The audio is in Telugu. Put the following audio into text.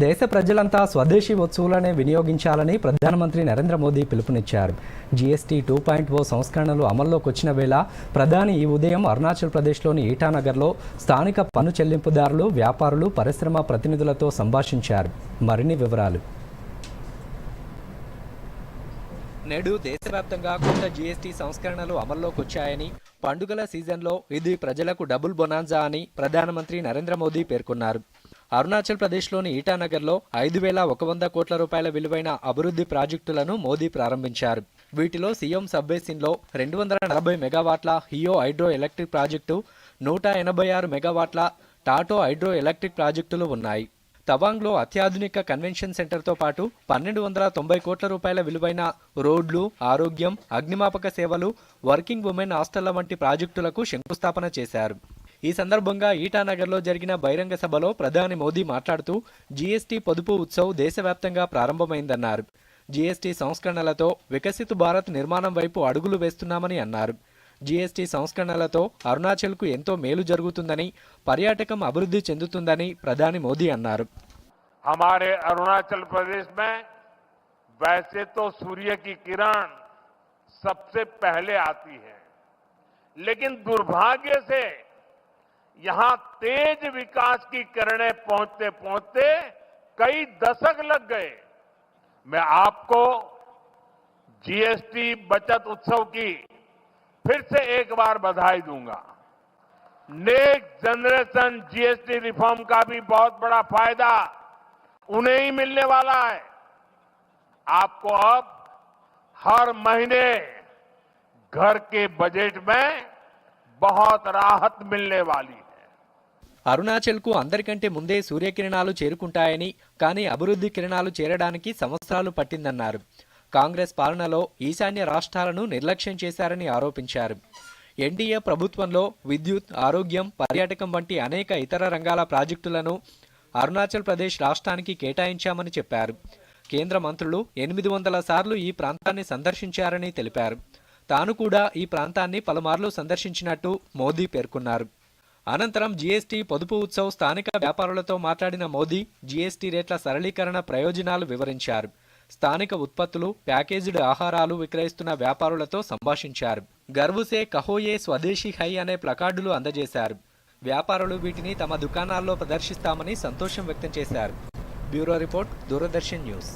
దేశ ప్రజలంతా స్వదేశీ వస్తువులనే వినియోగించాలని ప్రధానమంత్రి నరేంద్ర మోదీ పిలుపునిచ్చారు. జీఎస్టీ టూ పాయింట్ ఓ సంస్కరణలు అమల్లోకి వచ్చిన వేళ ప్రధాని ఈ ఉదయం అరుణాచల్ ప్రదేశ్లోని ఈటానగర్లో స్థానిక పన్ను చెల్లింపుదారులు వ్యాపారులు పరిశ్రమ ప్రతినిధులతో సంభాషించారు. మరిన్ని వివరాలు. నేడు దేశవ్యాప్తంగా కొత్త జీఎస్టీ సంస్కరణలు అమల్లోకి వచ్చాయని పండుగల సీజన్లో ఇది ప్రజలకు డబుల్ బొనాన్జా అని ప్రధానమంత్రి నరేంద్ర మోదీ పేర్కొన్నారు. అరుణాచల్ ప్రదేశ్లోని ఈటానగర్లో ఐదు వేల ఒక వంద కోట్ల రూపాయల విలువైన అభివృద్ధి ప్రాజెక్టులను మోదీ ప్రారంభించారు. వీటిలో సీఎం సబ్బేసిన్లో రెండు వందల నలభై మెగావాట్ల హియో హైడ్రో ఎలక్ట్రిక్ ప్రాజెక్టు నూట ఎనభై ఆరు మెగావాట్ల టాటో హైడ్రో ఎలక్ట్రిక్ ప్రాజెక్టులు ఉన్నాయి. తవాంగ్లో అత్యాధునిక కన్వెన్షన్ సెంటర్తో పాటు పన్నెండు వందల తొంభై కోట్ల రూపాయల విలువైన రోడ్లు ఆరోగ్యం అగ్నిమాపక సేవలు వర్కింగ్ ఉమెన్ హాస్టళ్ళ వంటి ప్రాజెక్టులకు శంకుస్థాపన చేశారు. ఈ సందర్భంగా ఈటానగర్లో జరిగిన బహిరంగ సభలో ప్రధాని మోదీ మాట్లాడుతూ జీఎస్టీ పొదుపు ఉత్సవ్ దేశవ్యాప్తంగా ప్రారంభమైందన్నారు జీఎస్టీ సంస్కరణలతో వికసిత్ భారత్ నిర్మాణం వైపు అడుగులు వేస్తున్నామని అన్నారు జీఎస్టీ సంస్కరణలతో అరుణాచల్కు ఎంతో మేలు జరుగుతుందని పర్యాటకం అభివృద్ధి చెందుతుందని ప్రధాని మోదీ అన్నారు हमारे अरुणाचल प्रदेश में वैसे तो सूर्य की किरण सबसे पहले आती है लेकिन दुर्भाग्य से यहाँ तेज विकास की किरणें पहुँचते पहुँचते कई दशक लग गए। मैं आपको जीएसटी बचत उत्सव की फिर से एक बार बधाई दूँगा। नेक्स्ट जनरेशन जीएसटी रिफॉर्म का भी बहुत बड़ा फ़ायदा उन्हें ही मिलने वाला है। आपको अब हर महीने घर के बजट में बहुत राहत मिलने वाली है అరుణాచల్కు అందరికంటే ముందే సూర్యకిరణాలు చేరుకుంటాయని కానీ అభివృద్ధి కిరణాలు చేరడానికి సంవత్సరాలు పట్టిందన్నారు కాంగ్రెస్ పాలనలో ఈశాన్య రాష్ట్రాలను నిర్లక్ష్యం చేశారని ఆరోపించారు ఎన్డీఏ ప్రభుత్వంలో విద్యుత్ ఆరోగ్యం పర్యాటకం వంటి అనేక ఇతర రంగాల ప్రాజెక్టులను అరుణాచల్ ప్రదేశ్ రాష్ట్రానికి కేటాయించామని చెప్పారు కేంద్ర మంత్రులు ఎనిమిది వందల సార్లు ఈ ప్రాంతాన్ని సందర్శించారని తెలిపారు తాను కూడా ఈ ప్రాంతాన్ని పలుమార్లు సందర్శించినట్టు మోదీ పేర్కొన్నారు. అనంతరం జీఎస్టీ పొదుపు ఉత్సవ్ స్థానిక వ్యాపారులతో మాట్లాడిన మోదీ జీఎస్టీ రేట్ల సరళీకరణ ప్రయోజనాలు వివరించారు. స్థానిక ఉత్పత్తులు ప్యాకేజ్డ్ ఆహారాలు విక్రయిస్తున్న వ్యాపారులతో సంభాషించారు. గర్వుసే కహోయే స్వదేశీ హై అనే ప్లకార్డులు అందజేశారు. వ్యాపారులు వీటిని తమ దుకాణాల్లో ప్రదర్శిస్తామని సంతోషం వ్యక్తం చేశారు. Bureau report Doordarshan news.